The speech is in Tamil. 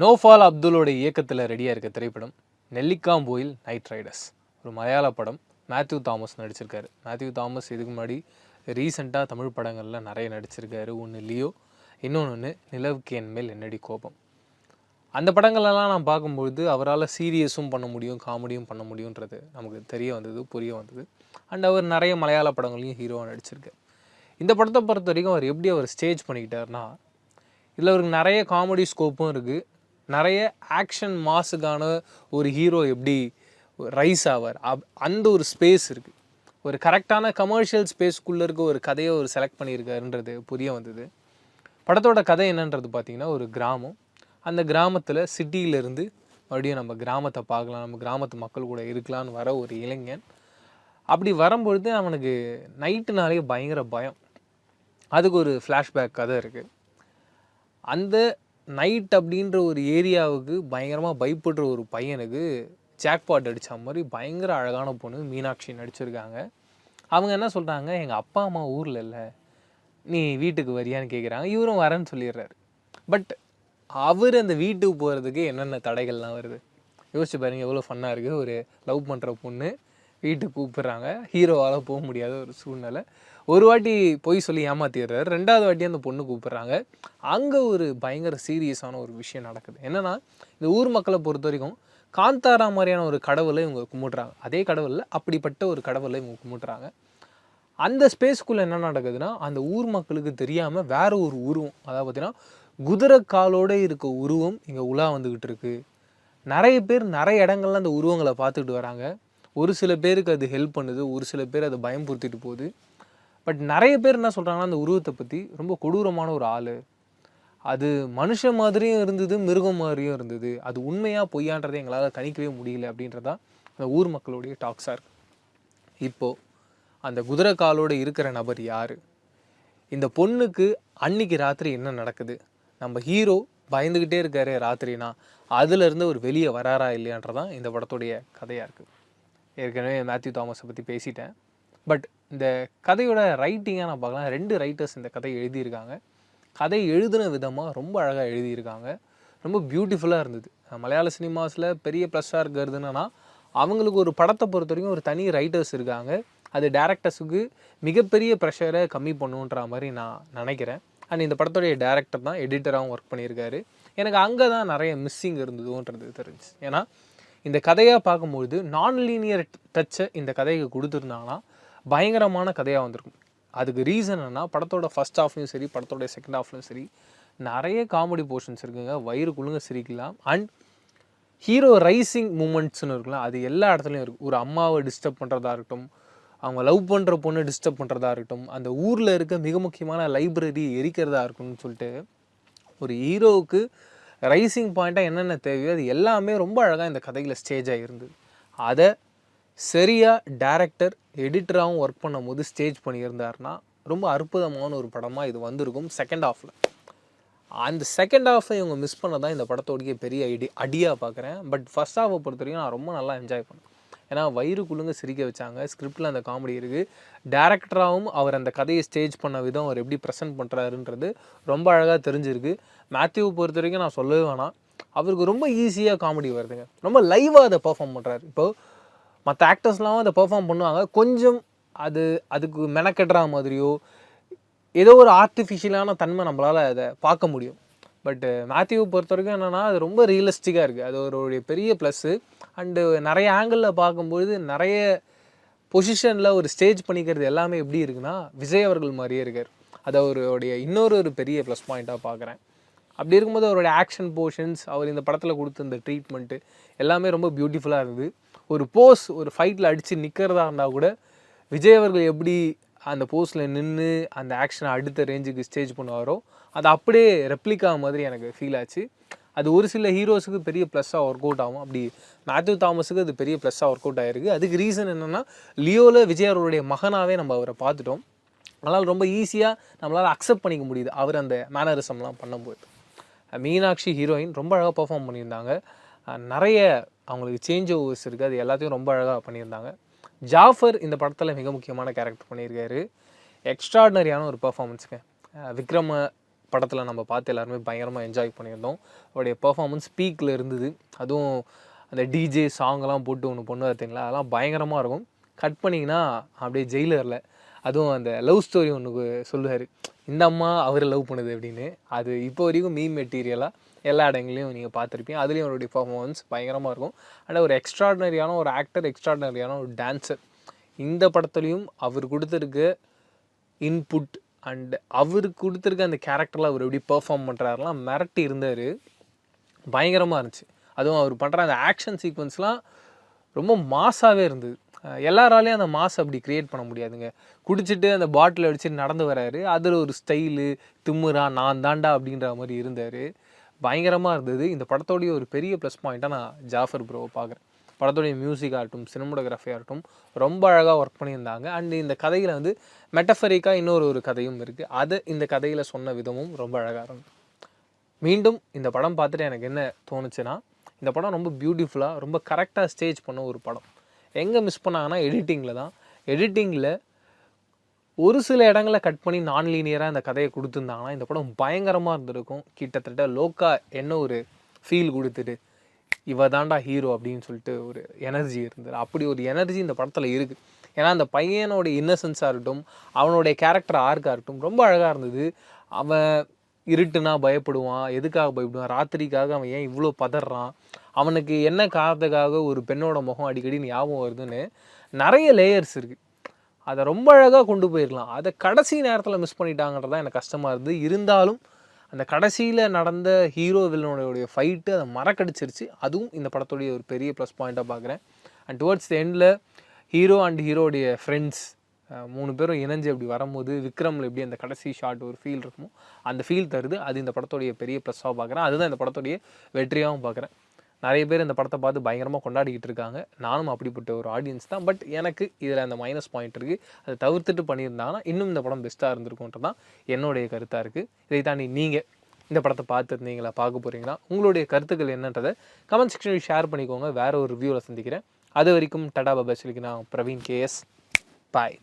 நோஃபால் அப்துல்லோட இயக்கத்தில் ரெடியாக இருக்க திரைப்படம் நெல்லிக்காம்போயில் நைட் ரைடர்ஸ் ஒரு மலையாள படம். மேத்யூ தாமஸ் நடிச்சிருக்காரு. மேத்யூ தாமஸ் இதுக்கு முன்னாடி ரீசெண்டாக தமிழ் படங்களில் நிறைய நடிச்சிருக்காரு. ஒன்று லியோ இன்னொன்று ஒன்று நிலவுக்கு என் மேல் என்னடி கோபம். அந்த படங்களெல்லாம் நான் பார்க்கும்பொழுது அவரால் சீரியஸும் பண்ண முடியும் காமெடியும் பண்ண முடியுன்றது நமக்கு தெரிய வந்தது புரிய வந்தது. அண்ட் அவர் நிறைய மலையாள படங்களையும் ஹீரோவாக நடிச்சிருக்காரு. இந்த படத்தை பொறுத்த வரைக்கும் அவர் எப்படி அவர் ஸ்டேஜ் பண்ணிக்கிட்டாருன்னா இதில் அவருக்கு நிறைய காமெடி ஸ்கோப்பும் இருக்குது நிறைய ஆக்ஷன் மாஸுக்கான ஒரு ஹீரோ எப்படி ரைஸ் ஆவார்? அப் அந்த ஒரு ஸ்பேஸ் இருக்குது ஒரு கரெக்டான கமர்ஷியல் ஸ்பேஸ்க்குள்ளே இருக்க ஒரு கதையை ஒரு செலக்ட் பண்ணியிருக்காருன்றது புரிய வந்தது. படத்தோட கதை என்னன்றது பார்த்தீங்கன்னா ஒரு கிராமம். அந்த கிராமத்தில் சிட்டியிலேருந்து மறுபடியும் நம்ம கிராமத்தை பார்க்கலாம். நம்ம கிராமத்து மக்கள் கூட இருக்கலாம்னு வர ஒரு இளைஞன். அப்படி வரும்பொழுது அவனுக்கு நைட்டுனாலே பயங்கர பயம். அதுக்கு ஒரு ஃப்ளாஷ்பேக் கதை இருக்குது அந்த நைட் அப்படின்ற ஒரு ஏரியாவுக்கு பயங்கரமாக பயப்படுற ஒரு பையனுக்கு ஜாக்பாட் அடித்த மாதிரி பயங்கர அழகான பொண்ணு மீனாட்சி நடிச்சிருக்காங்க. அவங்க என்ன சொல்கிறாங்க எங்கள் அப்பா அம்மா ஊரில் இல்லை. நீ வீட்டுக்கு வரியான்னு கேட்குறாங்க இவரும் வரேன்னு சொல்லிடுறாரு. பட் அவர் அந்த வீட்டுக்கு போகிறதுக்கு என்னென்ன தடைகள்லாம் வருது? யோசிச்சு பாருங்க எவ்வளோ ஃபன்னாக இருக்குது ஒரு லவ் பண்ணுற பொண்ணு. வீட்டுக்கு கூப்பிட்றாங்க. ஹீரோவால் போக முடியாத ஒரு சூழ்நிலை. ஒரு வாட்டி பொய் சொல்லி ஏமாத்திடுறாரு. ரெண்டாவது வாட்டி அந்த பொண்ணு கூப்பிட்றாங்க. அங்கே ஒரு பயங்கர சீரியஸான ஒரு விஷயம் நடக்குது. என்னன்னா இந்த ஊர் மக்களை பொறுத்த வரைக்கும் காந்தாரா மாதிரியான ஒரு கடவுளை இவங்க கும்பிட்றாங்க. அதே கடவுளில் அப்படிப்பட்ட ஒரு கடவுளை இவங்க கும்பிட்றாங்க. அந்த ஸ்பேஸ்க்குள்ளே என்ன நடக்குதுன்னா அந்த ஊர் மக்களுக்கு தெரியாமல் வேற ஒரு உருவம் அதாவது பார்த்தீங்கன்னா குதிரை காலோடு இருக்க உருவம் இங்கே உலா வந்துக்கிட்டு இருக்குது நிறைய பேர் நிறைய இடங்கள்ல அந்த உருவங்களை பார்த்துக்கிட்டு வராங்க. ஒரு சில பேருக்கு அது ஹெல்ப் பண்ணுது ஒரு சில பேர் அதை பயம்புறுத்திட்டு போகுது. பட் நிறைய பேர் என்ன சொல்கிறாங்கன்னா அந்த உருவத்தை பற்றி ரொம்ப கொடூரமான ஒரு ஆள். அது மனுஷன் மாதிரியும் இருந்தது மிருகம் மாதிரியும் இருந்தது. அது உண்மையாக பொய்யான்றதை எங்களால் கணிக்கவே முடியல அப்படின்றதான் அந்த ஊர் மக்களுடைய டாக்ஸாக இருக்கு. இப்போது அந்த குதிரை காலோடு இருக்கிற நபர் யார்? இந்த பொண்ணுக்கு அன்னைக்கு ராத்திரி என்ன நடக்குது? நம்ம ஹீரோ பயந்துக்கிட்டே இருக்காரு ராத்திரினா அதுலேருந்து ஒரு வெளியே வராரா இல்லையான்றதான் இந்த படத்துடைய கதையாக இருக்குது ஏற்கனவே மேத்யூ தாமஸை பற்றி பேசிட்டேன். பட் இந்த கதையோட ரைட்டிங்காக நான் பார்க்கலாம். ரெண்டு ரைட்டர்ஸ் இந்த கதையை எழுதியிருக்காங்க. கதை எழுதின விதமாக ரொம்ப அழகாக எழுதியிருக்காங்க. ரொம்ப பியூட்டிஃபுல்லாக இருந்தது. மலையாள சினிமாஸில் பெரிய ப்ளஸ்ஸாக இருக்கிறது என்னன்னா அவங்களுக்கு ஒரு படத்தை பொறுத்த வரைக்கும் ஒரு தனி ரைட்டர்ஸ் இருக்காங்க. அது டேரக்டர்ஸுக்கு மிகப்பெரிய ப்ரெஷரை கம்மி பண்ணுன்ற மாதிரி நான் நினைக்கிறேன். அண்ட் இந்த படத்துடைய டேரக்டர் தான் எடிட்டராகவும் ஒர்க் பண்ணியிருக்காரு. எனக்கு அங்கே தான் நிறைய மிஸ்ஸிங் இருந்ததுன்றது தெரிஞ்சு ஏன்னா இந்த கதையாக பார்க்கும்பொழுது நான் லீனியர் டச்சை இந்த கதைக்கு கொடுத்துருந்தாங்கன்னா பயங்கரமான கதையாக வந்திருக்கும். அதுக்கு ரீசன் என்னன்னா படத்தோட ஃபர்ஸ்ட் ஹாஃப்லையும் சரி படத்தோட செகண்ட் ஹாஃப்லையும் சரி நிறைய காமெடி போர்ஷன்ஸ் இருக்குங்க. வயிறு குழுங்க சிரிக்கலாம். அண்ட் ஹீரோ ரைசிங் மூமெண்ட்ஸ்னு இருக்குல்ல அது எல்லா இடத்துலையும் இருக்குது ஒரு அம்மாவை டிஸ்டர்ப் பண்ணுறதா இருக்கட்டும் அவங்க லவ் பண்ணுற பொண்ணை டிஸ்டர்ப் பண்ணுறதா இருக்கட்டும் அந்த ஊரில் இருக்க மிக முக்கியமான லைப்ரரி எரிக்கிறதா இருக்கணும்னு சொல்லிட்டு ஒரு ஹீரோவுக்கு ரைசிங் பாயிண்ட்டாக என்னென்ன தேவையோ அது எல்லாமே ரொம்ப அழகாக இந்த கதையில் ஸ்டேஜாக இருந்தது அதை சரியாக டேரக்டர் எடிட்டராகவும் ஒர்க் பண்ணும்போது ஸ்டேஜ் பண்ணியிருந்தாருன்னா ரொம்ப அற்புதமான ஒரு படமாக இது வந்திருக்கும் செகண்ட் ஹாஃபில் அந்த செகண்ட் ஹாஃபை இவங்க மிஸ் பண்ண தான் இந்த படத்தோடைய பெரிய ஐடி அடியாக பார்க்குறேன் பட் ஃபஸ்ட் ஹாஃபை பொறுத்த வரைக்கும் நான் ரொம்ப நல்லா என்ஜாய் பண்ணேன். ஏன்னா வயிறு குழுங்க சிரிக்க வச்சாங்க. ஸ்கிரிப்டில் அந்த காமெடி இருக்குது டேரக்டராகவும் அவர் அந்த கதையை ஸ்டேஜ் பண்ண விதம் அவர் எப்படி ப்ரெசென்ட் பண்ணுறாருன்றது ரொம்ப அழகாக தெரிஞ்சிருக்கு. மேத்யூவை பொறுத்த வரைக்கும் நான் சொல்லவே வேணாம். அவருக்கு ரொம்ப ஈஸியாக காமெடி வருதுங்க. ரொம்ப லைவாக அதை பெர்ஃபார்ம் பண்ணுறாரு இப்போது மற்ற ஆக்டர்ஸ்லாம் அதை பெர்ஃபார்ம் பண்ணுவாங்க. கொஞ்சம் அது அதுக்கு மெனக்கெடுற மாதிரியோ ஏதோ ஒரு ஆர்டிஃபிஷியலான தன்மை நம்மளால் அதை பார்க்க முடியும். பட் மேத்யூவை பொறுத்த வரைக்கும் என்னென்னா அது ரொம்ப ரியலிஸ்டிக்காக இருக்குது அது ஒரு பெரிய ப்ளஸ்ஸு அண்டு நிறைய ஆங்கிளில் பார்க்கும்பொழுது நிறைய பொசிஷனில் ஒரு ஸ்டேஜ் பண்ணிக்கிறது எல்லாமே எப்படி இருக்குன்னா விஜய் அவர்கள் மாதிரியே இருக்கார். அது அவருடைய இன்னொரு ஒரு பெரிய ப்ளஸ் பாயிண்ட்டாக பார்க்குறேன். அப்படி இருக்கும்போது அவருடைய ஆக்ஷன் போர்ஷன்ஸ் அவர் இந்த படத்தில் கொடுத்த இந்த ட்ரீட்மெண்ட்டு எல்லாமே ரொம்ப பியூட்டிஃபுல்லாக இருந்தது. ஒரு போஸ் ஒரு ஃபைட்டில் அடித்து நிற்கிறதா இருந்தால் கூட விஜய் அவர்கள் எப்படி அந்த போஸ்டில் நின்று அந்த ஆக்ஷனை அடுத்த ரேஞ்சுக்கு ஸ்டேஜ் பண்ணுவாரோ அது அப்படியே ரெப்ளிகா மாதிரி எனக்கு ஃபீல் ஆச்சு. அது ஒரு சில ஹீரோஸுக்கு பெரிய ப்ளஸ்ஸாக ஒர்க் அவுட் ஆகும். அப்படி மேத்யூ தாமஸுக்கு அது பெரிய ப்ளஸ்ஸாக ஒர்க் அவுட் ஆகிருக்கு அதுக்கு ரீசன் என்னென்னா லியோவில் விஜய் அவருடைய மகனாகவே நம்ம அவரை பார்த்துட்டோம். அதனால் ரொம்ப ஈஸியாக நம்மளால் அக்செப்ட் பண்ணிக்க முடியுது அவர் அந்த மேனரிசம்லாம் பண்ணும்போது. மீனாட்சி ஹீரோயின் ரொம்ப அழகாக பர்ஃபார்ம் பண்ணியிருந்தாங்க. நிறைய அவங்களுக்கு சேஞ்ச் ஓவர்ஸ் இருக்குது அது எல்லாத்தையும் ரொம்ப அழகாக பண்ணியிருந்தாங்க. ஜாஃபர் இந்த படத்தில் மிக முக்கியமான கேரக்டர் பண்ணியிருக்காரு. எக்ஸ்ட்ராடினரியான ஒரு பர்ஃபார்மன்ஸுங்க விக்ரம படத்தில் நம்ம பார்த்து எல்லாருமே பயங்கரமாக என்ஜாய் பண்ணியிருந்தோம். அவருடைய பர்ஃபாமன்ஸ் பீக்கில் இருந்தது. அதுவும் அந்த டிஜே சாங்கெல்லாம் போட்டு ஒன்று பொண்ணு பார்த்தீங்களா? அதெல்லாம் பயங்கரமாக இருக்கும். கட் பண்ணிங்கன்னா அப்படியே ஜெயிலரில் அதுவும் அந்த லவ் ஸ்டோரி ஒன்று சொல்லுவார். இந்த அம்மா அவரை லவ் பண்ணுது அப்படின்னு. அது இப்போ வரைக்கும் மீ மெட்டீரியலாக எல்லா இடங்களையும் நீங்கள் பார்த்துருப்பீங்க. அதுலேயும் அவருடைய பர்ஃபார்மன்ஸ் பயங்கரமாக இருக்கும். அண்ட் ஒரு எக்ஸ்ட்ராடினரியான ஒரு ஆக்டர் எக்ஸ்ட்ராடினரியான ஒரு டான்ஸர் இந்த படத்துலையும் அவர் கொடுத்துருக்க இன்புட் அண்ட் அவர் கொடுத்துருக்க அந்த கேரக்டரில் அவர் எப்படி பெர்ஃபார்ம் பண்ணுறாருலாம் மிரட்டி இருந்தார். பயங்கரமாக இருந்துச்சு. அதுவும் அவர் பண்ணுற அந்த ஆக்ஷன் சீக்வன்ஸ்லாம் ரொம்ப மாஸாகவே இருந்தது. அஹ் எல்லாராலையும் அந்த மாஸ் அப்படி க்ரியேட் பண்ண முடியாதுங்க. குடிச்சிட்டு அந்த பாட்டில் அடிச்சுட்டு நடந்து வராரு. அதில் ஒரு ஸ்டைலு திம்முரா நான் தாண்டா அப்படின்ற மாதிரி இருந்தார். பயங்கரமாக இருந்தது. இந்த படத்தோடைய ஒரு பெரிய ப்ளஸ் பாயிண்ட்டாக நான் ஜாஃபர் ப்ரோவை பார்க்குறேன். படத்தோடைய மியூசிக் ஆகட்டும் சினிமோட்டோகிராஃபி ஆகட்டும் ரொம்ப அழகாக ஒர்க் பண்ணியிருந்தாங்க. அண்ட் இந்த கதையில் வந்து மெட்டஃபரிக்காக இன்னொரு ஒரு கதையும் இருக்குது அதை இந்த கதையில் சொன்ன விதமும் ரொம்ப அழகாக இருந்தது. மீண்டும் இந்த படம் பார்த்துட்டு எனக்கு என்ன தோணுச்சுன்னா இந்த படம் ரொம்ப பியூட்டிஃபுல்லாக ரொம்ப கரெக்டாக ஸ்டேஜ் பண்ண ஒரு படம். எங்கே மிஸ் பண்ணாங்கன்னா எடிட்டிங்கில் தான். எடிட்டிங்கில் ஒரு சில இடங்களை கட் பண்ணி நான் லீனியராக இந்த கதையை கொடுத்துருந்தாங்கன்னா இந்த படம் பயங்கரமாக இருந்திருக்கும். கிட்டத்தட்ட லோக்கா என்ன ஒரு ஃபீல் கொடுத்துட்டு இவ தாண்டா ஹீரோ அப்படின்னு சொல்லிட்டு ஒரு எனர்ஜி இருந்தது. அப்படி ஒரு எனர்ஜி இந்த படத்தில் இருக்குது ஏன்னா அந்த பையனோட இன்னசென்ஸாக இருக்கட்டும் அவனுடைய கேரக்டர் ஆர்க்காக இருக்கட்டும் ரொம்ப அழகாக இருந்தது. அவன் இருட்டுனா பயப்படுவான். எதுக்காக பயப்படுவான்? ராத்திரிக்காக அவன் ஏன் இவ்வளோ பதறான்? அவனுக்கு என்ன காரணத்துக்காக ஒரு பெண்ணோட முகம் அடிக்கடி ஞாபகம் வருதுன்னு நிறைய லேயர்ஸ் இருக்குது அதை ரொம்ப அழகாக கொண்டு போயிருக்கலாம் அதை கடைசி நேரத்தில் மிஸ் பண்ணிட்டாங்கிறது தான் எனக்கு கஷ்டமாக இருந்தது. இருந்தாலும் அந்த கடைசியில் நடந்த ஹீரோ வில்லனுடைய ஃபைட்டு அதை மறக்கடிச்சிருச்சு. அதுவும் இந்த படத்துடைய ஒரு பெரிய ப்ளஸ் பாயிண்ட்டாக பார்க்குறேன் அண்ட் டுவர்ட்ஸ் த எண்டில் ஹீரோ அண்ட் ஹீரோடைய ஃப்ரெண்ட்ஸ் மூணு பேரும் இணைஞ்சு அப்படி வரும்போது விக்ரமில் எப்படி அந்த கடைசி ஷாட் ஒரு ஃபீல் இருக்குமோ அந்த ஃபீல் தருது. அது இந்த படத்துடைய பெரிய ப்ளஸ்ஸாக பார்க்குறேன் அதுதான் இந்த படத்துடைய வெற்றியாகவும் பார்க்குறேன் நிறைய பேர் இந்த படத்தை பார்த்து பயங்கரமாக கொண்டாடிக்கிட்டு இருக்காங்க. நானும் அப்படிப்பட்ட ஒரு ஆடியன்ஸ் தான். பட் எனக்கு இதில் அந்த மைனஸ் பாயிண்ட் இருக்குது அதை தவிர்த்துட்டு பண்ணியிருந்தாங்கன்னா இன்னும் இந்த படம் பெஸ்ட்டாக இருந்திருக்கும்ன்றது தான் என்னுடைய கருத்தாக இருக்குது இதை தாண்டி நீங்கள் இந்த படத்தை பார்த்துருந்தீங்களா பார்க்க போகிறீங்களா உங்களுடைய கருத்துக்கள் என்னன்றதை கமெண்ட் செக்ஷனில் ஷேர் பண்ணிக்கோங்க. வேறு ஒரு ரிவ்யூவில் சந்திக்கிறேன். அது வரைக்கும் டடா பபா சொல்லிக்கு நான் பிரவீன் கேஎஸ் பாய்